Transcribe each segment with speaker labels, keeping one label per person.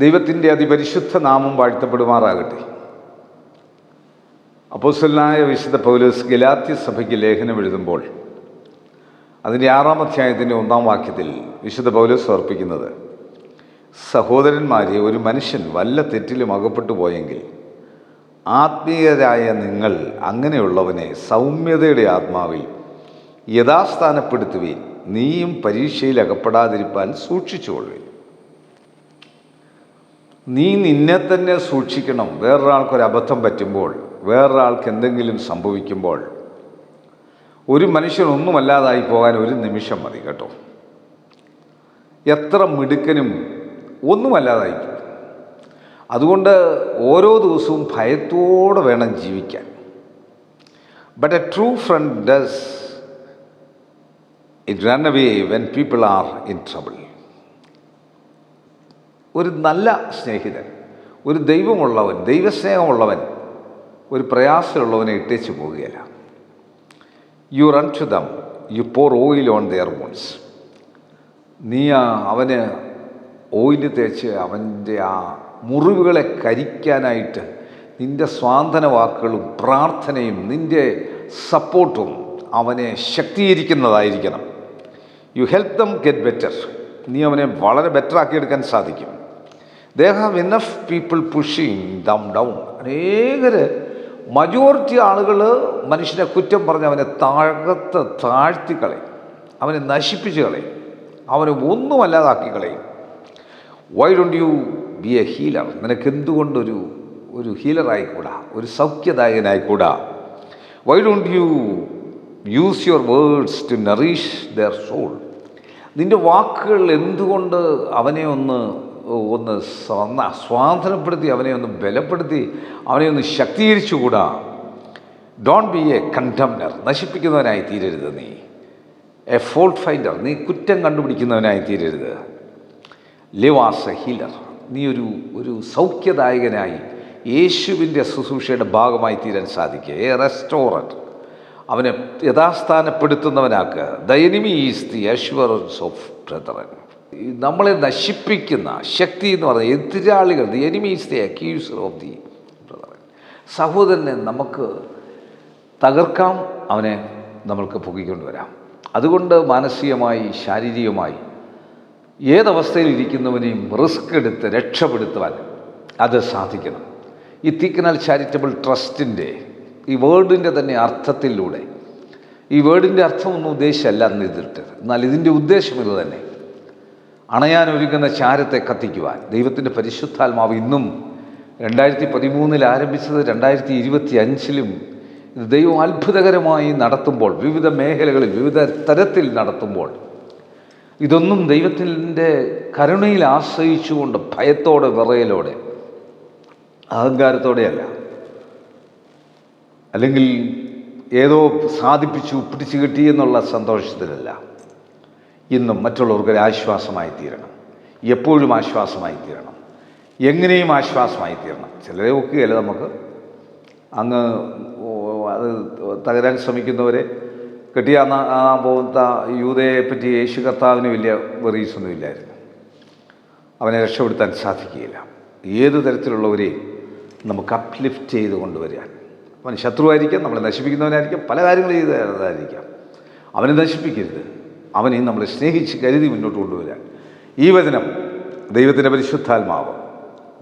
Speaker 1: ദൈവത്തിന്റെ അതിപരിശുദ്ധ നാമം വാഴ്ത്തപ്പെടുമാറാകട്ടെ. അപ്പോസ്റ്റലനായ വിശുദ്ധ പൗലോസ് ഗലാത്തി സഭയ്ക്ക് ലേഖനം എഴുതുമ്പോൾ അതിന്റെ ആറാം അധ്യായത്തിന്റെ ഒന്നാം വാക്യത്തിൽ വിശുദ്ധ പൗലോസ് സമർപ്പിക്കുന്നത് സഹോദരന്മാരെ ഒരു മനുഷ്യൻ വല്ല തെറ്റിലും അകപ്പെട്ടു പോയെങ്കിൽ ആത്മീയരായ നിങ്ങൾ അങ്ങനെയുള്ളവനെ സൗമ്യതയുടെ ആത്മാവിൽ യഥാസ്ഥാനപ്പെടുത്തുകയും നീയും പരീക്ഷയിൽ അകപ്പെടാതിരിപ്പാൻ സൂക്ഷിച്ചുകൊള്ളുകയും നീ നിന്നെ തന്നെ സൂക്ഷിക്കണം. വേറൊരാൾക്കൊരു അബദ്ധം പറ്റുമ്പോൾ വേറൊരാൾക്ക് എന്തെങ്കിലും സംഭവിക്കുമ്പോൾ ഒരു മനുഷ്യൻ ഒന്നുമല്ലാതായി പോകാൻ ഒരു നിമിഷം മതി കേട്ടോ. എത്ര മിടുക്കനും ഒന്നുമല്ലാതായി അതുകൊണ്ട് ഓരോ ദിവസവും ഭയത്തോടെ വേണം ജീവിക്കാൻ. But a true friend does it run away when people are in trouble ഒരു നല്ല സ്നേഹിതൻ ഒരു ദൈവമുള്ളവൻ ദൈവസ്നേഹമുള്ളവൻ ഒരു പ്രയാസമുള്ളവനെ ഇട്ടേച്ച് പോവുകയില്ല. You run to them you pour oil on their wounds നീ അവന് ഓയിൽ തേച്ച് അവന്റെ ആ മുറിവുകളെ കരിക്കാനായിട്ട് നിന്റെ സ്വാന്തന വാക്കുകളും പ്രാർത്ഥനയും നിന്റെ സപ്പോർട്ടും അവനെ ശക്തീകരിക്കുന്നതായിരിക്കണം. You help them get better നീ അവനെ വളരെ ബെറ്റർ ആക്കിയെടുക്കാൻ സാധിക്കും. They have enough people pushing them down അനേകർ മജോറിറ്റി ആളുകൾ മനുഷ്യനെ കുറ്റം പറഞ്ഞ് അവനെ താഴത്ത് താഴ്ത്തി കളയും. അവനെ നശിപ്പിച്ച് കളയും. അവനെ ഒന്നുമല്ലാതാക്കി കളയും. Why don't you be a healer നിനക്ക് എന്തുകൊണ്ടൊരു ഒരു ഹീലറായിക്കൂടാ ഒരു സൗഖ്യദായകനായിക്കൂടാ? Why don't you use your words to nourish their soul നിന്റെ വാക്കുകൾ എന്തുകൊണ്ട് അവനെ ഒന്ന് ഒന്ന് സ്വന്ന സ്വാതന്ത്ര്യപ്പെടുത്തി അവനെ ഒന്ന് ബലപ്പെടുത്തി അവനെ ഒന്ന് ശക്തീകരിച്ചുകൂടാ. ഡോൺ ബി എ കണ്ടംനർ നശിപ്പിക്കുന്നവനായി തീരരുത് നീ. എ ഫോൾട്ട് ഫൈൻഡർ നീ കുറ്റം കണ്ടുപിടിക്കുന്നവനായി തീരരുത്. ലിവ് ആസ് എ ഹീലർ നീ ഒരു ഒരു സൗഖ്യദായകനായി യേശുവിന്റെ ശുശ്രൂഷയുടെ ഭാഗമായി തീരാൻ സാധിക്കുക. എ റെസ്റ്റോറന്റ് അവനെ യഥാസ്ഥാനപ്പെടുത്തുന്നവനാക്കുക. The enemy is the assurance of നമ്മളെ നശിപ്പിക്കുന്ന ശക്തി എന്ന് പറയുന്നത് എതിരാളികൾ the enemies the accuser of the സഹോദരനെ നമുക്ക് തകർക്കാം അവനെ നമ്മൾക്ക് പൊക്കിക്കൊണ്ടുവരാം അതുകൊണ്ട് മാനസികമായി ശാരീരികമായി ഏതവസ്ഥയിൽ ഇരിക്കുന്നവനെയും റിസ്ക് എടുത്ത് രക്ഷപ്പെടുത്തുവാൻ അത് സാധിക്കണം. ഈ തിക്കനാൽ ചാരിറ്റബിൾ ട്രസ്റ്റിന്റെ ഈ വേർഡിന്റെ തന്നെ അർത്ഥത്തിലൂടെ ഈ വേർഡിന്റെ അർത്ഥമൊന്നും ഉദ്ദേശമല്ല എന്ന് ഇതിട്ട് എന്നാൽ ഇതിന്റെ ഉദ്ദേശം ഇത് തന്നെ അണയാൻ ഒരുങ്ങുന്ന ചാരത്തെ കത്തിക്കുവാൻ. ദൈവത്തിന്റെ പരിശുദ്ധാത്മാവ് ഇന്നും രണ്ടായിരത്തി പതിമൂന്നിൽ ആരംഭിച്ചത് രണ്ടായിരത്തി ഇരുപത്തി അഞ്ചിലും ദൈവം അത്ഭുതകരമായി നടത്തുമ്പോൾ വിവിധ മേഖലകളിൽ വിവിധ തരത്തിൽ നടത്തുമ്പോൾ ഇതൊന്നും ദൈവത്തിന്റെ കരുണയിൽ ആശ്രയിച്ചുകൊണ്ട് ഭയത്തോടെ വിറയലോടെ അഹങ്കാരത്തോടെയല്ല. അല്ലെങ്കിൽ ഏതോ സാധിപ്പിച്ചു പിടിച്ചു കിട്ടി എന്നുള്ള സന്തോഷത്തിലല്ല. ഇന്നും മറ്റുള്ളവർക്ക് ഒരു ആശ്വാസമായി തീരണം എപ്പോഴും ആശ്വാസമായി തീരണം എങ്ങനെയും ആശ്വാസമായി തീരണം ചിലരെ ഒക്കുകയല്ല നമുക്ക്. അങ്ങ് അത് തകരാൻ ശ്രമിക്കുന്നവരെ കെട്ടിയാന്ന പോകുന്ന യൂതയെ പറ്റി യേശു കർത്താവിന് വലിയ വെറീസൊന്നും ഇല്ലായിരുന്നു. അവനെ രക്ഷപ്പെടുത്താൻ സാധിക്കുകയില്ല. ഏത് തരത്തിലുള്ളവരെയും നമുക്ക് അപ്ലിഫ്റ്റ് ചെയ്ത് കൊണ്ടുവരാൻ. അവൻ ശത്രുവായിരിക്കാം നമ്മളെ നശിപ്പിക്കുന്നവനായിരിക്കാം പല കാര്യങ്ങൾ ചെയ്തതായിരിക്കാം അവനെ നശിപ്പിക്കരുത്. അവനെ നമ്മൾ സ്നേഹിച്ച് കരുതി മുന്നോട്ട് കൊണ്ടുവരാൻ. ഈ വചനം ദൈവത്തിന്റെ പരിശുദ്ധാത്മാവ്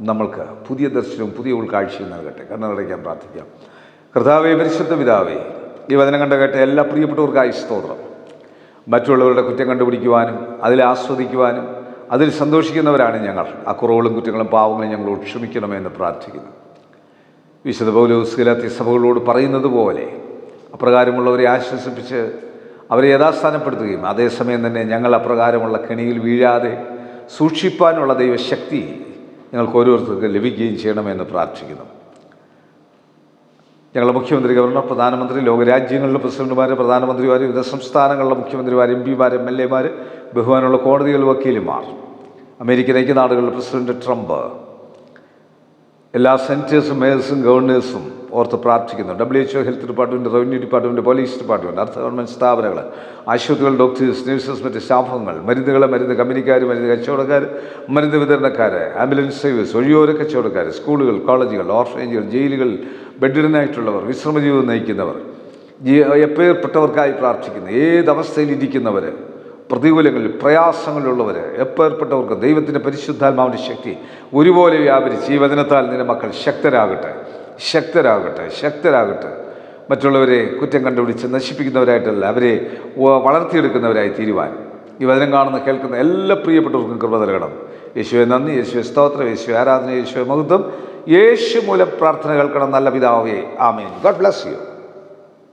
Speaker 1: നമ്മൾക്ക് പുതിയ ദർശനവും പുതിയ ഉൾക്കാഴ്ചയും നൽകട്ടെ. കണ്ണടയ്ക്കാൻ പ്രാർത്ഥിക്കാം. കർത്താവേ പരിശുദ്ധ പിതാവേ ഈ വചനം കണ്ട കേട്ട എല്ലാ പ്രിയപ്പെട്ടവർക്കായി സ്തോത്രം. മറ്റുള്ളവരുടെ കുറ്റം കണ്ടുപിടിക്കുവാനും അതിൽ ആസ്വദിക്കുവാനും അതിൽ സന്തോഷിക്കുന്നവരാണ് ഞങ്ങൾ. ആ കുറവുകളും കുറ്റങ്ങളും പാവങ്ങളും ഞങ്ങളോട് ക്ഷമിക്കണമെന്ന് പ്രാർത്ഥിക്കുന്നു. വിശുദ്ധ പൗലോസ് ഗലാത്തി സഭകളോട് പറയുന്നത് പോലെ അപ്രകാരമുള്ളവരെ ആശ്വസിപ്പിച്ച് അവരെ യഥാസ്ഥാനപ്പെടുത്തുകയും അതേസമയം തന്നെ ഞങ്ങൾ അപ്രകാരമുള്ള കെണിയിൽ വീഴാതെ സൂക്ഷിപ്പാനുള്ള ദൈവശക്തി ഞങ്ങൾക്ക് ഓരോരുത്തർക്കും ലഭിക്കുകയും ചെയ്യണമെന്ന് പ്രാർത്ഥിക്കുന്നു. ഞങ്ങളുടെ മുഖ്യമന്ത്രി ഗവർണർ പ്രധാനമന്ത്രി ലോകരാജ്യങ്ങളിലെ പ്രസിഡന്റുമാർ പ്രധാനമന്ത്രിമാർ വിവിധ സംസ്ഥാനങ്ങളിലെ മുഖ്യമന്ത്രിമാർ എം പിമാർ എം എൽ എമാർ ബഹുമാനുള്ള കോടതികൾ വക്കീലുമാർ അമേരിക്കൻ ഐക്യനാടുകളിലെ പ്രസിഡന്റ് ട്രംപ് എല്ലാ സെന്റേഴ്സും മേയേഴ്സും ഗവർണേഴ്സും ഓർത്ത് പ്രാർത്ഥിക്കുന്നു. W H O health department revenue department police department അർദ്ധ ഗവൺമെന്റ് സ്ഥാപനങ്ങൾ ആശുപത്രികൾ ഡോക്ടേഴ്സ് നഴ്സസ് മറ്റ് സ്റ്റാഫുകൾ മരുന്നുകൾ മരുന്ന് കമ്പനിക്കാർ മരുന്ന് കച്ചവടക്കാർ മരുന്ന് വിതരണക്കാർ ആംബുലൻസ് സർവീസ് ഒഴിയോര കച്ചവടക്കാർ സ്കൂളുകൾ കോളേജുകൾ ഓർഫനേജുകൾ ജയിലുകൾ ബെഡിഡനായിട്ടുള്ളവർ വിശ്രമജീവിതം നയിക്കുന്നവർ എപ്പേർപ്പെട്ടവർക്കായി പ്രാർത്ഥിക്കുന്നു. ഏത് അവസ്ഥയിലിരിക്കുന്നവർ പ്രതികൂലങ്ങളിൽ പ്രയാസങ്ങളിലുള്ളവർ എപ്പേർപ്പെട്ടവർക്ക് ദൈവത്തിന്റെ പരിശുദ്ധാത്മാവിന്റെ ശക്തി ഒരുപോലെ വ്യാപരിച്ച് ഈ വചനത്താൽ നിന്റെ മക്കൾ ശക്തരാകട്ടെ. ശക്തരാകട്ടെ ശക്തരാകട്ടെ. മറ്റുള്ളവരെ കുറ്റം കണ്ടുപിടിച്ച് നശിപ്പിക്കുന്നവരായിട്ടല്ല അവരെ വളർത്തിയെടുക്കുന്നവരായി തീരുവാൻ. ഈ വചനം കാണുന്ന കേൾക്കുന്ന എല്ലാ പ്രിയപ്പെട്ടവർക്കും കൃപ നൽകണം. യേശുവെ നന്ദി. യേശുവെ സ്തോത്രം. യേശു ആരാധന. യേശുവെ മഹത്വം. യേശു മൂലം പ്രാർത്ഥന കേൾക്കണം. നല്ല പിതാവേ. ആമേൻ. God bless you.